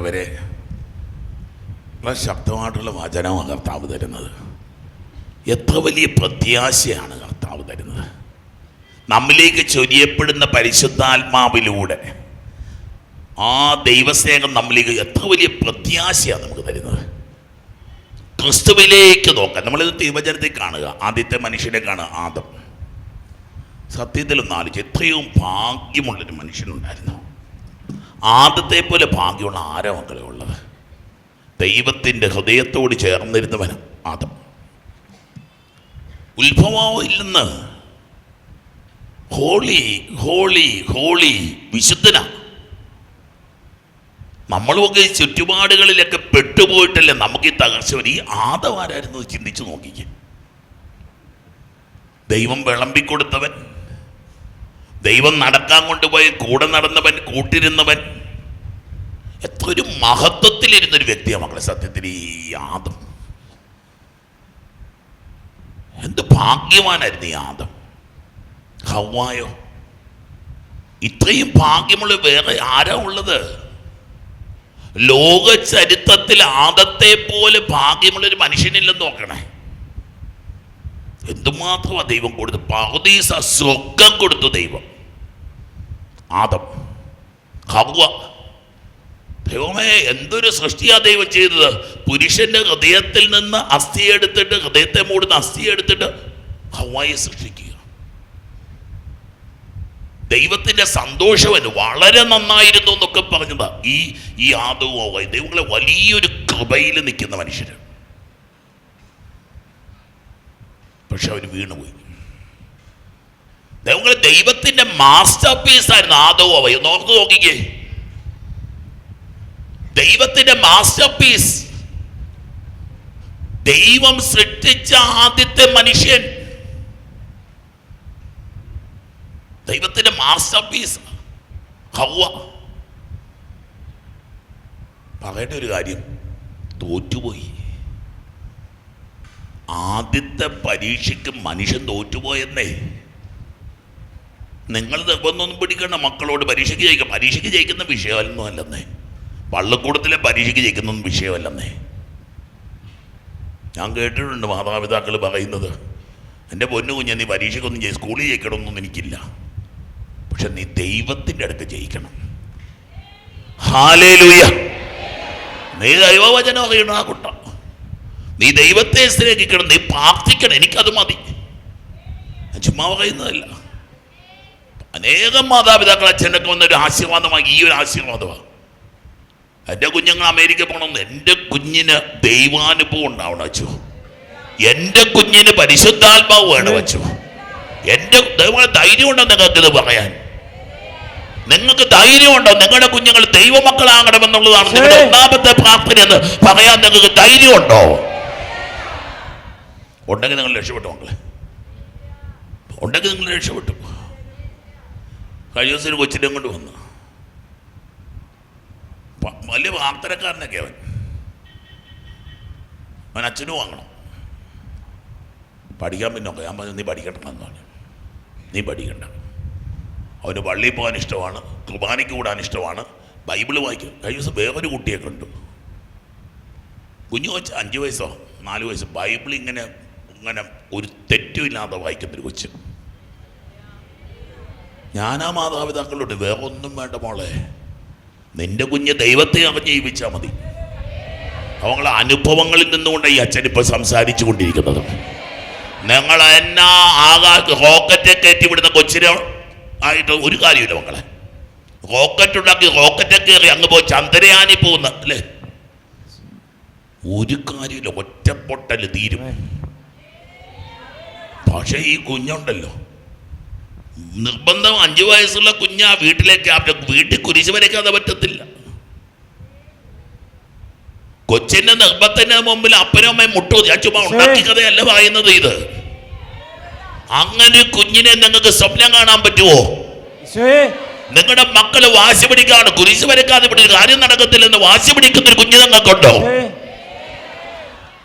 വളരെ ശക്തമായിട്ടുള്ള വചനമാണ് കർത്താവ് തരുന്നത്. എത്ര വലിയ പ്രത്യാശയാണ് കർത്താവ് തരുന്നത്. നമ്മിലേക്ക് ചൊരിയപ്പെടുന്ന പരിശുദ്ധാത്മാവിലൂടെ ആ ദൈവസ്നേഹം നമ്മിലേക്ക് എത്ര വലിയ പ്രത്യാശയാണ് നമുക്ക് തരുന്നത്. ക്രിസ്തുവിലേക്ക് നോക്കാം. നമ്മളിത് തിരുവചനത്തിൽ കാണുക. ആദ്യത്തെ മനുഷ്യനെ കാണുക. ആദം. സത്യത്തിൽ ഒന്ന് ആലോചിച്ച് എത്രയും ഭാഗ്യമുള്ളൊരു മനുഷ്യനുണ്ടായിരുന്നു. ആദത്തെ പോലെ ഭാഗ്യമുള്ള ആരോ മക്കളെ ഉള്ളത്? ദൈവത്തിന്റെ ഹൃദയത്തോട് ചേർന്നിരുന്നവനും ആദം. ഉത്ഭവം ഇല്ലെന്ന്? ഹോളി ഹോളി ഹോളി വിശുദ്ധന. നമ്മളുമൊക്കെ ഈ ചുറ്റുപാടുകളിലൊക്കെ പെട്ടുപോയിട്ടല്ലേ നമുക്ക് ഈ തകർച്ച വരും ഈ ആദവാരായിരുന്നു ചിന്തിച്ചു നോക്കിക്ക്. ദൈവം വിളമ്പിക്കൊടുത്തവൻ ദൈവം നടക്കാൻ കൊണ്ടുപോയി കൂടെ നടന്നവൻ കൂട്ടിരുന്നവൻ. എത്ര ഒരു മഹത്വത്തിലിരുന്നൊരു വ്യക്തിയാണ് മക്കളെ സത്യത്തിൽ ഈ ആദം. എന്ത് ഭാഗ്യവാനായിരുന്നു ഈ ആദം? ഹവായോ ഇത്രയും ഭാഗ്യമുള്ള വേറെ ആരാ ഉള്ളത്? ലോക ചരിത്രത്തിൽ ആദത്തെ പോലെ ഭാഗ്യമുള്ളൊരു മനുഷ്യനില്ലെന്ന് നോക്കണേ. എന്തുമാത്രമാ ദൈവം കൊടുത്തു പകുതീസ സ്വർഗം കൊടുത്തു ദൈവം. ആദം ഹവ്വ ദൈവമേ എന്തൊരു സൃഷ്ടിയാ ദൈവം ചെയ്തത് പുരുഷന്റെ ഹൃദയത്തിൽ നിന്ന് അസ്ഥി എടുത്തിട്ട് ഹൃദയത്തെ മൂടുന്ന അസ്ഥി എടുത്തിട്ട് ഹവായി സൃഷ്ടിക്കുക. ദൈവത്തിന്റെ സന്തോഷവന് വളരെ നന്നായിരുന്നു എന്നൊക്കെ പറഞ്ഞതാ ഈ ഈ ആദവുമായി ദൈവങ്ങളെ വലിയൊരു കൃപയിൽ നിൽക്കുന്ന മനുഷ്യർ പക്ഷെ അവർ വീണുപോയി ദൈവങ്ങളെ ദൈവത്തിന്റെ മാസ്റ്റർ പീസ് ആയിരുന്നു ആദവുമായി ഒന്ന് ഓർത്ത് നോക്കിക്കേ. ദൈവത്തിന്റെ മാസ്റ്റർ പീസ് ദൈവം സൃഷ്ടിച്ച ആദ്യത്തെ മനുഷ്യൻ. ദൈവത്തിന്റെ മാസ്റ്റർ പീസ് ഹവ. പറയേണ്ട ഒരു കാര്യം. തോറ്റുപോയി. ആദ്യത്തെ പരീക്ഷയ്ക്ക് മനുഷ്യൻ തോറ്റുപോയെന്നേ. നിങ്ങൾ നിർബന്ധമൊന്നും പിടിക്കണ്ട മക്കളോട് പരീക്ഷയ്ക്ക് ജയിക്കാം പരീക്ഷയ്ക്ക് ജയിക്കുന്ന വിഷയമൊന്നും അല്ലെന്നേ. പള്ളിക്കൂടത്തിലെ പരീക്ഷയ്ക്ക് ജയിക്കുന്നൊന്നും വിഷയമല്ലെന്നേ. ഞാൻ കേട്ടിട്ടുണ്ട് മാതാപിതാക്കൾ പറയുന്നത് എന്റെ പൊന്നു കുഞ്ഞ നീ പരീക്ഷയ്ക്കൊന്നും ജയി സ്കൂളിൽ ജയിക്കണമെന്നൊന്നും എനിക്കില്ല. പക്ഷെ നീ ദൈവത്തിന്റെ അടുത്ത് ജയിക്കണം. ഹാലേലൂയ. നീ ദൈവവചനം അറിയണം ആ കുട്ട. നീ ദൈവത്തെ സ്നേഹിക്കണം നീ പ്രാർത്ഥിക്കണം എനിക്കത് മതി. ചുമ്മാ പറയുന്നതല്ല. അനേകം മാതാപിതാക്കൾ അച്ഛനൊക്കെ വന്നൊരു ആശീർവാദമായി ഈ ഒരു ആശീർവാദമാണ്. എന്റെ കുഞ്ഞുങ്ങൾ അമേരിക്ക പോകണമെന്ന് എന്റെ കുഞ്ഞിന് ദൈവാനുഭവം ഉണ്ടാവണം അച്ചു എന്റെ കുഞ്ഞിന് പരിശുദ്ധാത്മാവ് വേണം അച്ചു എന്റെ ദൈവങ്ങളെ ധൈര്യമുണ്ടോ നിങ്ങൾക്ക് ഇത് പറയാൻ? നിങ്ങൾക്ക് ധൈര്യമുണ്ടോ നിങ്ങളുടെ കുഞ്ഞുങ്ങൾ ദൈവമക്കളാകണമെന്നുള്ളതാണ് നിങ്ങളുടെ ഒന്നാമത്തെ പ്രാർത്ഥന എന്ന് പറയാൻ നിങ്ങൾക്ക് ധൈര്യമുണ്ടോ ഉണ്ടെങ്കിൽ നിങ്ങൾ രക്ഷപ്പെട്ടു മക്കളെ. ഉണ്ടെങ്കിൽ നിങ്ങൾ രക്ഷപ്പെട്ടു. കഴിഞ്ഞ ദിവസം ഒരു കൊച്ചിനെ കൊണ്ട് വന്നു. വലിയ പ്രാർത്ഥനക്കാരനൊക്കെ അവൻ. അവൻ അച്ഛനും വാങ്ങണം. പഠിക്കാൻ പിന്നൊക്കെ. ഞാൻ പറഞ്ഞു നീ പഠിക്കണം എന്ന് പറഞ്ഞു. നീ പഠിക്കണ്ട. അവന് പള്ളിയിൽ പോകാൻ ഇഷ്ടമാണ് കുർബാനയ്ക്ക് കൂടാൻ ഇഷ്ടമാണ്. ബൈബിൾ വായിക്കും. കഴിഞ്ഞ ദിവസം വേറൊരു കുട്ടിയെ കണ്ടു. കുഞ്ഞു കൊച്ച് അഞ്ച് വയസ്സോ നാല് വയസ്സോ ബൈബിൾ ഇങ്ങനെ ഇങ്ങനെ ഒരു തെറ്റുമില്ലാതെ വായിക്കുന്നൊരു കൊച്ച്. ഞാനാ മാതാപിതാക്കളോട് വേറെ ഒന്നും വേണ്ട മോളെ. നിന്റെ കുഞ്ഞ് ദൈവത്തെ അവൻ ജീവിച്ചാൽ മതി. അവങ്ങളെ അനുഭവങ്ങളിൽ നിന്നുകൊണ്ട് ഈ അച്ഛൻ ഇപ്പൊ സംസാരിച്ചു കൊണ്ടിരിക്കുന്നത്. നിങ്ങൾ എന്നാ ആകാശ റോക്കറ്റ് കയറ്റി വിടുന്ന കൊച്ചിനെ ആയിട്ട് ഒരു കാര്യമില്ല മക്കളെ. റോക്കറ്റ് ഉണ്ടാക്കി റോക്കറ്റ് കയറി അങ്ങ് പോയി ചന്ദ്രയാനി പോകുന്ന അല്ലേ? ഒരു കാര്യമില്ല ഒറ്റപ്പൊട്ടൽ തീരും. പക്ഷേ ഈ കുഞ്ഞുണ്ടല്ലോ. നിർബന്ധം അഞ്ചു വയസ്സുള്ള കുഞ്ഞ് ആ വീട്ടിലേക്ക് അവരുടെ വീട്ടിൽ കുരിശ് വരയ്ക്കാതെ പറ്റത്തില്ല. കൊച്ചിന്റെ നിർബന്ധത്തിന് മുമ്പിൽ അപ്പനും അമ്മയും മുട്ടു ഞാൻ ചുമ്മാ ഉണ്ടാക്കി കഥയല്ല പറയുന്നത് ഇത്. അങ്ങനെ കുഞ്ഞിനെ നിങ്ങൾക്ക് സ്വപ്നം കാണാൻ പറ്റുമോ നിങ്ങളുടെ മക്കൾ വാശി പിടിക്കാണ്. കുരിശ് വരയ്ക്കാതെ ഇവിടെ ഒരു കാര്യം നടക്കത്തില്ലെന്ന് വാശി പിടിക്കുന്ന ഒരു കുഞ്ഞ് നിങ്ങൾക്കുണ്ടോ?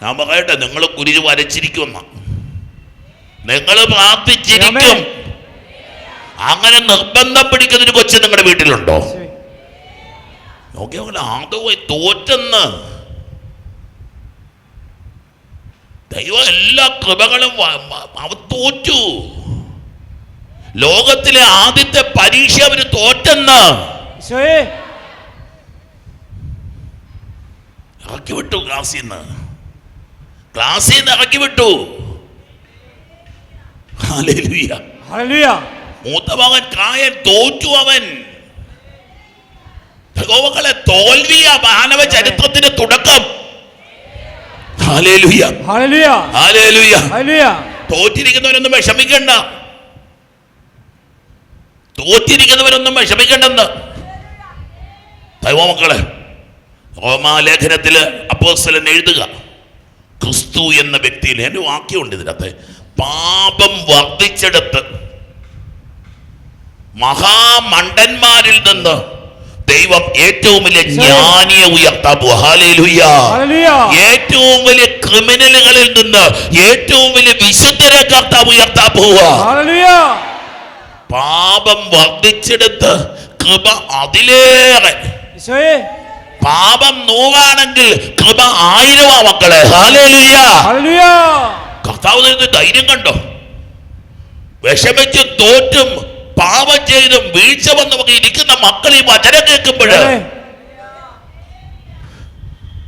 ഞാൻ പറയട്ടെ നിങ്ങൾ കുരിശ് വരച്ചിരിക്കും നിങ്ങൾ പ്രാർത്ഥിച്ചിരിക്കും. അങ്ങനെ നിർബന്ധം പിടിക്കുന്ന ഒരു കൊച്ചു നിങ്ങളുടെ വീട്ടിലുണ്ടോ? നോക്കിയാൽ ആദോ പോയി തോറ്റെന്ന്. ദൈവം എല്ലാ കൃപകളും അവ തോറ്റു. ലോകത്തിലെ ആദ്യത്തെ പരീക്ഷ അവർ തോറ്റെന്ന്. ഇറക്കി വിട്ടു ക്ലാസ്സിൽ നിന്ന് ക്ലാസ്സിൽ നിന്ന് ഇറക്കി വിട്ടു. ഹല്ലേലൂയ. ഹല്ലേലൂയ മൂത്ത മകൻ കായൻ തോറ്റു അവൻ. ഭഗവങ്ങളെ തോൽവിയ മാനവ ചരിത്രത്തിന്റെ തുടക്കം. തോറ്റിരിക്കുന്നവരൊന്നും വിഷമിക്കണ്ട. തോറ്റിരിക്കുന്നവരൊന്നും വിഷമിക്കണ്ടെന്ന്. ദൈവമക്കളെ റോമാലേഖനത്തിൽ അപ്പോസ്തലൻ എഴുതുക. ക്രിസ്തു എന്ന വ്യക്തിയിൽ എന്റെ വാക്യമുണ്ട് ഇതിനകത്ത്. പാപം വർദ്ധിച്ചെടുത്ത് മഹാമണ്ടന്മാരിൽ നിന്ന് ദൈവം ഏറ്റവും വലിയ ജ്ഞാനിയെ ഉയർത്താൻ ഏറ്റവും വലിയ ക്രിമിനലുകളിൽ നിന്ന് ഏറ്റവും വലിയ വിശുദ്ധരെ കർത്താവ് ഉയർത്താൻ പോവുക പാപം വർദ്ധിച്ചെടുത്ത് കൃപ അതിലേറെ. പാപം നൂറാണെങ്കിൽ കൃപ ആയിരമാ മക്കളെ. കർത്താവ് ധൈര്യം കണ്ടോ? വിഷമിച്ചും തോറ്റും പാപം ചെയ്തും വീഴ്ച വന്നവർക്ക് ഇരിക്കുന്ന മക്കൾ ഈ വചനം കേൾക്കുമ്പോഴ്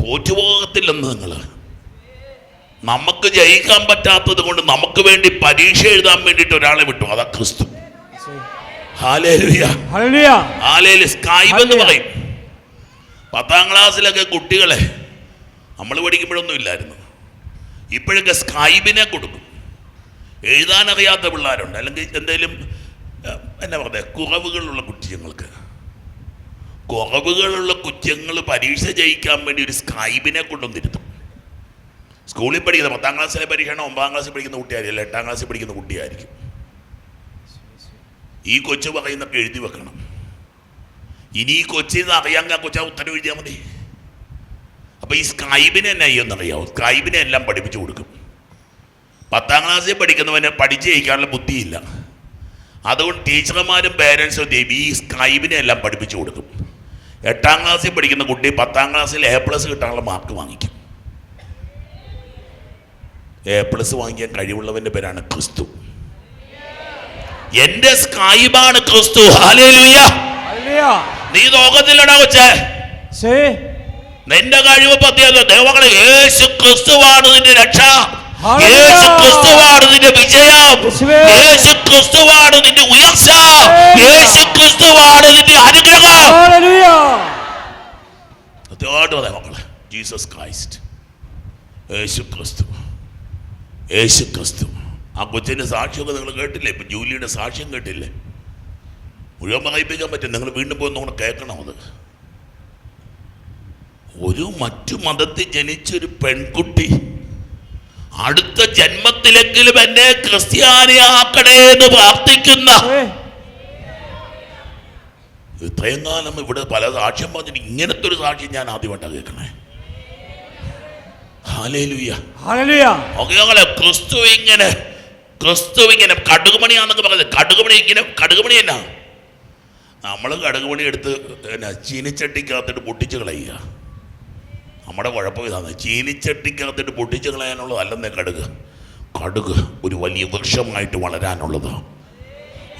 തോറ്റുപോകത്തില്ലെന്ന് നിങ്ങൾ നമുക്ക് ജയിക്കാൻ പറ്റാത്തത് കൊണ്ട് നമുക്ക് വേണ്ടി പരീക്ഷ എഴുതാൻ വേണ്ടിട്ട് ഒരാളെ വിട്ടു. അതാ ക്രിസ്തു. സ്കൈബ് എന്ന് പറയും. പത്താം ക്ലാസ്സിലൊക്കെ കുട്ടികളെ നമ്മൾ പഠിക്കുമ്പോഴൊന്നും ഇല്ലായിരുന്നു. ഇപ്പോഴൊക്കെ സ്കൈബിനെ കൊടുക്കും. എഴുതാനറിയാത്ത പിള്ളേരുണ്ട്. അല്ലെങ്കിൽ എന്തെങ്കിലും എന്നാ പറഞ്ഞത് കുറവുകളുള്ള കുറ്റങ്ങൾക്ക് കുറവുകളുള്ള കുറ്റങ്ങൾ പരീക്ഷ ജയിക്കാൻ വേണ്ടി ഒരു സ്കൈബിനെ കൊണ്ടുവന്നിരുന്നു സ്കൂളിൽ പഠിക്കുന്ന പത്താം ക്ലാസ്സിലെ പരീക്ഷയാണ് ഒമ്പതാം ക്ലാസ്സിൽ പഠിക്കുന്ന കുട്ടിയായിരിക്കും. എട്ടാം ക്ലാസ്സിൽ പഠിക്കുന്ന കുട്ടിയായിരിക്കും. ഈ കൊച്ചു പറയുന്നൊക്കെ എഴുതി വെക്കണം. ഇനി ഈ കൊച്ചിന്ന് അറിയാൻ ആ കൊച്ചാ ഉത്തരം എഴുതിയാൽ മതി. അപ്പൊ ഈ സ്കൈബിനെ എന്നാ ചെയ്യുമെന്നറിയാമോ സ്കൈബിനെ എല്ലാം പഠിപ്പിച്ചു കൊടുക്കും. പത്താം ക്ലാസ്സിൽ പഠിക്കുന്നവന് പഠിച്ചു ജയിക്കാനുള്ള ബുദ്ധിയില്ല. അതുകൊണ്ട് ടീച്ചർമാരും പേരൻസും ഈ സ്കൈബിനെ എല്ലാം പഠിപ്പിച്ചു കൊടുക്കും. എട്ടാം ക്ലാസ്സിൽ പഠിക്കുന്ന കുട്ടി പത്താം ക്ലാസ്സിൽ എ പ്ലസ് കിട്ടാനുള്ള മാർക്ക് വാങ്ങിക്കും. എ പ്ലസ് വാങ്ങിക്കാൻ കഴിവുള്ളവന്റെ പേരാണ് ക്രിസ്തു. എന്റെ സ്കൈബാണ് ക്രിസ്തു. നീ ലോകത്തിലടാ ഈശോയെ നിന്റെ കഴിവ് പത്തിയത് ദൈവങ്ങളെ യേശു ക്രിസ്തുവാണ് നിന്റെ രക്ഷ. യേശു ക്രിസ്തുവാണ് നിന്റെ വിജയം. യേശുവേ. യേശു ക്രിസ്തുവാണ് നിന്റെ ഉയർച്ച. യേശു ക്രിസ്തുവാണ് നിന്റെ അനുഗ്രഹം. മക്കളെ. Jesus Christ. യേശു ക്രിസ്തു യേശു ക്രിസ്തു ആ കൊച്ചിന്റെ സാക്ഷ്യമൊക്കെ നിങ്ങൾ കേട്ടില്ലേ? ഇപ്പൊ ജൂലിയുടെ സാക്ഷ്യം കേട്ടില്ലേ? മുഴുവൻ വായിപ്പിക്കാൻ പറ്റും. നിങ്ങൾ വീണ്ടും പോയി നമ്മൾ കേൾക്കണം അത്. ഒരു മറ്റു മതത്തിൽ ജനിച്ചൊരു പെൺകുട്ടി അടുത്ത ജന്മത്തിലെങ്കിലും എന്നെ ക്രിസ്ത്യാനിയാക്കണേ എന്ന് പ്രാർത്ഥിക്കുന്ന ഇത്രയും കാലം ഇവിടെ പല സാക്ഷ്യം പറഞ്ഞിട്ട് ഇങ്ങനത്തെ ഒരു സാക്ഷ്യം ഞാൻ ആദ്യമായിട്ടാണ് കേൾക്കണേ. ഞങ്ങളെ ക്രിസ്തു ഇങ്ങനെ ക്രിസ്തു ഇങ്ങനെ കടുകുമണിയാന്നൊക്കെ പറഞ്ഞത് കടുകുമണി ഇങ്ങനെ കടുകുമണി എന്നാ? നമ്മൾ കടുകുമണി എടുത്ത് എന്നാ ചീനിച്ചട്ടിക്കകത്തിട്ട് പൊട്ടിച്ച് കളയുക. നമ്മുടെ കുഴപ്പം ഇതാണ്. ചീനിച്ചട്ടിക്കകത്തിട്ട് പൊട്ടിച്ച് കളയാനുള്ളതല്ലെന്നേ കടുക്. കടുക് ഒരു വലിയ വൃക്ഷമായിട്ട് വളരാനുള്ളതാണ്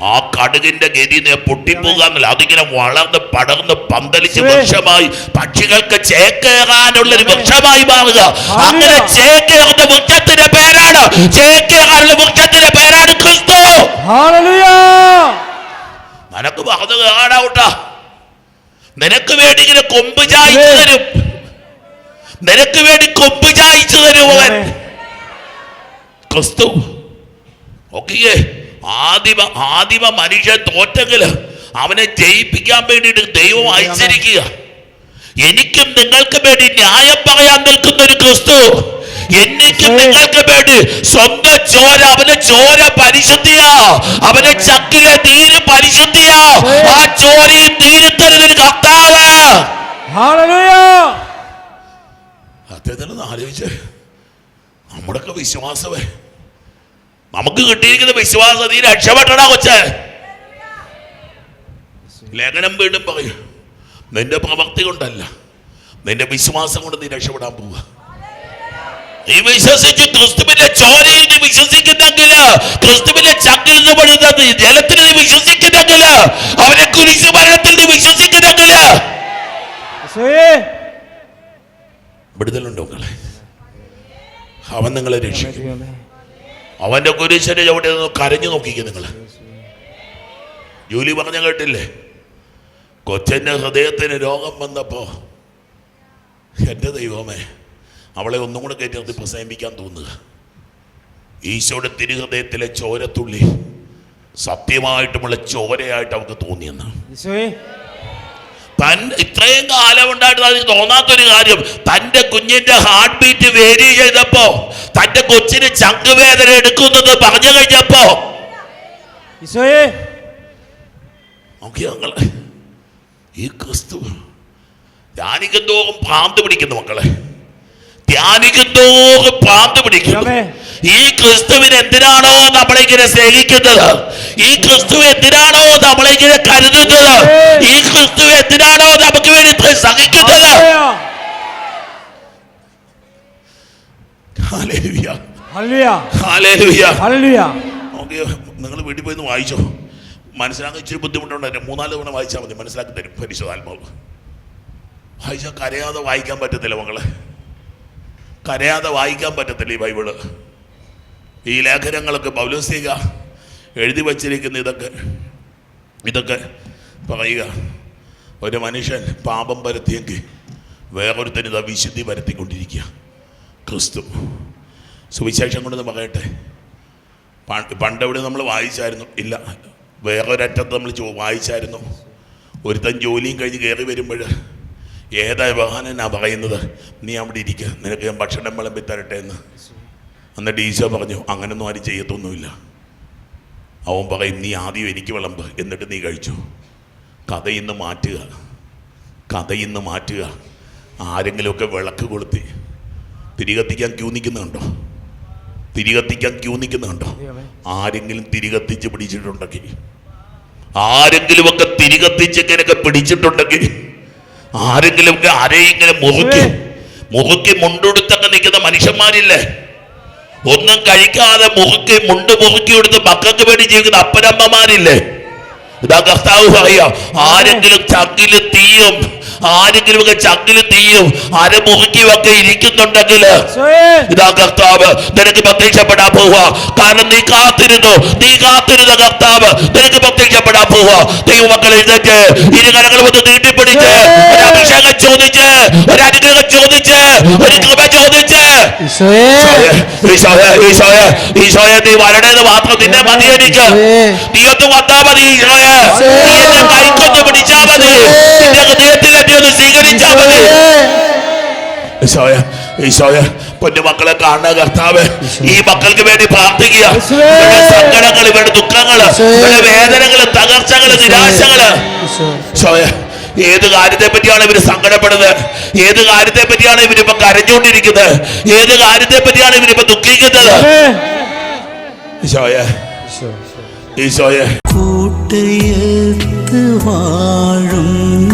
ആ കടുകിന്റെ ഗതി പൊട്ടിപ്പോകാന്നല്ല അതിങ്ങനെ വളർന്ന് പടർന്ന് പന്തലിച്ച് വൃക്ഷമായി പക്ഷികൾക്ക് ചേക്കേറാനുള്ള ഒരു വൃക്ഷമായി മാറുക. അങ്ങനെ ചേക്കേറുന്ന വൃക്ഷത്തിന്റെ പേരാണ്. ചേക്കേറാനുള്ള വൃക്ഷത്തിന്റെ പേരാണ് ക്രിസ്തു. നിനക്ക് പറഞ്ഞു കേറാടാവട്ടാ നിനക്ക് വേണ്ടി ഇങ്ങനെ കൊമ്പ് തരും നിനക്ക് വേണ്ടി കൊമ്പ് ചായച്ചു തരുവൻ ക്രിസ്തു. ഓക്കെ ആദിമ ആദിമ മനുഷ്യൻ തോറ്റെങ്കിൽ അവനെ ജയിപ്പിക്കാൻ വേണ്ടിയിട്ട് ദൈവം അയച്ചിരിക്കുക. എനിക്കും നിങ്ങൾക്ക് വേണ്ടി ന്യായം പറയാൻ നിൽക്കുന്ന ഒരു ക്രിസ്തു. എനിക്കും നിങ്ങൾക്ക് വേണ്ടി സ്വന്തം ചോര അവന്റെ ചോര പരിശുദ്ധിയാ. അവന്റെ ചക്കിലെ നീര് പരിശുദ്ധിയാ. ആ ചോരയും നീരുത്തരുന്നൊരു കർത്താവ്. അദ്ദേഹത്തിനൊന്ന് ആലോചിച്ച്. നമ്മുടെയൊക്കെ വിശ്വാസമേ. നമുക്ക് കിട്ടിയിരിക്കുന്ന വിശ്വാസം നീ രക്ഷപ്പെട്ടടാ കൊച്ചേ. ലേഖനം വീണ്ടും പറയും. നിന്റെ പ്രവൃത്തി കൊണ്ടല്ല. നിന്റെ വിശ്വാസം കൊണ്ട് നീ രക്ഷപ്പെടാൻ പോവുക. നീ വിശ്വസിച്ചു ക്രിസ്തുവിന്റെ ചോരയിൽ നീ വിശ്വസിക്കുന്നെങ്കിൽ ക്രിസ്തുവിന്റെ ചക്കിൽ നിന്ന് പെടുന്ന ജലത്തിൽ നീ വിശ്വസിക്കുന്നെങ്കിൽ അവനെ കുരിശു മരണത്തിൽ നീ വിശ്വസിക്കുന്നെങ്കിൽ. വിടുതലുണ്ടോ മക്കളെ. അവൻ നിങ്ങളെ രക്ഷിക്കും. അവന്റെ കുരിശന്റെ ചവിട്ടി നിന്ന് കരഞ്ഞു നോക്കിക്കും നിങ്ങൾ ജോലി പറഞ്ഞ കേട്ടില്ലേ? കൊച്ചന്റെ ഹൃദയത്തിന് രോഗം വന്നപ്പോ എന്റെ ദൈവമേ അവളെ ഒന്നും കൂടെ കയറ്റി നിർത്തി പ്രസേമിക്കാൻ തോന്നുക. ഈശോയുടെ തിരുഹൃദയത്തിലെ ചോരത്തുള്ളി സത്യമായിട്ടുമുള്ള ചോരയായിട്ട് അവൾക്ക് തോന്നിയെന്ന്. തൻ ഇത്രയും കാലം ഉണ്ടായിട്ട് അതിന് തോന്നാത്തൊരു കാര്യം തന്റെ കുഞ്ഞിന്റെ ഹാർട്ട് ബീറ്റ് വേരി ചെയ്തപ്പോ തന്റെ കൊച്ചിന് ചങ്കുവേദന എടുക്കുന്നത് പറഞ്ഞു കഴിഞ്ഞപ്പോ. ഈ ക്രിസ്തു ഞാനിക്കെന്തോ ഭ്രാന്ത് പിടിക്കുന്നു മക്കളെ. ധ്യാനിക്കുന്തോറും ഭ്രാന്ത് പിടിക്കുന്നു. ഈ ക്രിസ്തുവിന് എന്തിനാണോ നമ്മളിങ്ങനെ സ്നേഹിക്കുന്നത്? ഈ ക്രിസ്തു എന്തിനാണോ നമ്മളിങ്ങനെ കരുതുന്നത്? ഈ ക്രിസ്തു എന്തിനാണോ നമുക്ക് വേണ്ടി സഹിക്കുന്നത്. നിങ്ങൾ വീട്ടിൽ പോയി വായിച്ചോ. മനസ്സിലാക്കാൻ ഇച്ചിരി ബുദ്ധിമുട്ടുണ്ട്. മൂന്നാൽ തവണ വായിച്ചാൽ മതി. മനസ്സിലാക്കി തരും. പരിശോധാത്മാവ് വായിച്ചാൽ കരയാതെ വായിക്കാൻ പറ്റത്തില്ല മകളെ കരയാതെ വായിക്കാൻ പറ്റത്തില്ല ഈ ബൈബിൾ. ഈ ലേഖനങ്ങളൊക്കെ പൗലോസിക എഴുതി വച്ചിരിക്കുന്ന ഇതൊക്കെ ഇതൊക്കെ പറയുക. ഒരു മനുഷ്യൻ പാപം പരത്തിയെങ്കിൽ വേറൊരുത്തന് ഇതാ വിശുദ്ധി പരത്തിക്കൊണ്ടിരിക്കുക ക്രിസ്തു. സുവിശേഷം കൊണ്ടെന്ന് പറയട്ടെ. പണ്ട് പണ്ടെവിടെ നമ്മൾ വായിച്ചായിരുന്നു? ഇല്ല. വേറൊരറ്റത്ത് നമ്മൾ വായിച്ചായിരുന്നു. ഒരുത്തൻ ജോലിയും കഴിഞ്ഞ് കയറി വരുമ്പോൾ ഏതാ വാഹനനാ പറയുന്നത്? നീ അവിടെ ഇരിക്കുക നിനക്ക് ഞാൻ ഭക്ഷണം വിളമ്പി തരട്ടെ എന്ന്. എന്നിട്ട് ഈശോ പറഞ്ഞു അങ്ങനൊന്നും ആരും ചെയ്യത്തൊന്നുമില്ല. അവൻ പറയും നീ ആദ്യം എനിക്ക് വിളമ്പ്. എന്നിട്ട് നീ കഴിച്ചു. കഥയിന്ന് മാറ്റുക. കഥയിന്ന് മാറ്റുക. ആരെങ്കിലുമൊക്കെ വിളക്ക് കൊളുത്തി. തിരികത്തിക്കാൻ ക്യൂ നിൽക്കുന്നുണ്ടോ? തിരികത്തിക്കാൻ ക്യൂ നിൽക്കുന്നുണ്ടോ? ആരെങ്കിലും തിരികത്തിച്ച് പിടിച്ചിട്ടുണ്ടെങ്കിൽ. ആരെങ്കിലുമൊക്കെ തിരികത്തിച്ച് ഇങ്ങനെയൊക്കെ പിടിച്ചിട്ടുണ്ടെങ്കിൽ ആരെങ്കിലുമൊക്കെ ആരെയെങ്കിലും മുറുക്കി മുറുക്കി മുണ്ടെടുത്തൊക്കെ നിൽക്കുന്ന മനുഷ്യന്മാരില്ലേ? ഒന്നും കഴിക്കാതെ മുറുക്കി മുണ്ട് മുറുക്കി എടുത്ത് മക്കൾക്ക് വേണ്ടി ജീവിക്കുന്ന അപ്പനമ്മമാരില്ലേ? ഇതാ കർത്താവ് പറയാ ആരെങ്കിലും ചക്കിൽ തീയും ആരെങ്കിലും ഒക്കെ ചക്കിൽ തീയും അരമുറുക്കിയും ഒക്കെ ഇരിക്കുന്നുണ്ടെങ്കിൽ ഇതാ കർത്താവ് നിനക്ക് പ്രത്യക്ഷപ്പെടാൻ പോവുക. കാരണം നീ കാത്തിരുന്നു. നീ കാത്തിരുന്ന കർത്താവ് നിനക്ക് പ്രത്യക്ഷപ്പെടാൻ പോവുക. ദൈവമക്കൾ എഴുന്നേറ്റ് ഇരു കരങ്ങൾ ഒന്ന് നീട്ടിപ്പിടിച്ച് ഒരു അഭിഷേകം ചോദിച്ച് ഒരു അനുഗ്രഹം ചോദിച്ച് ഒരു കൃപ ചോദിച്ച്. ഈശോയേ. നീ വരണേന്ന് മാത്രം നിന്നെ മതി എനിക്ക് നീ ഒന്ന് വന്നാ മതി ഈശോയെ. നീ കൈക്കൊന്ന് പിടിച്ചാ മതി. നിന്റെ ഹൃദയത്തിൽ എന്നെ ഒന്ന് സ്വീകരിച്ചാ മതി. ഈശോയെ. ഈശോയെ പൊന്നു മക്കളെ കാണുന്ന കർത്താവ് ഈ മക്കൾക്ക് വേണ്ടി പ്രാർത്ഥിക്കുക. ഇവരുടെ സങ്കടങ്ങൾ ഇവരുടെ ദുഃഖങ്ങൾ ഇവരുടെ വേദനകൾ തകർച്ചകൾ നിരാശകൾ. ഈശോ ഏത് കാര്യത്തെ പറ്റിയാണ് ഇവർ സങ്കടപ്പെടുന്നത്? ഏത് കാര്യത്തെ പറ്റിയാണ് ഇവരിപ്പോ കരഞ്ഞുകൊണ്ടിരിക്കുന്നത്? ഏത് കാര്യത്തെ പറ്റിയാണ് ഇവരിപ്പോ ദുഃഖിക്കുന്നത്? ഈശോയെ. ഈശോ ഈശോയെ. കൂട്ടയത്ത് വാഴുന്ന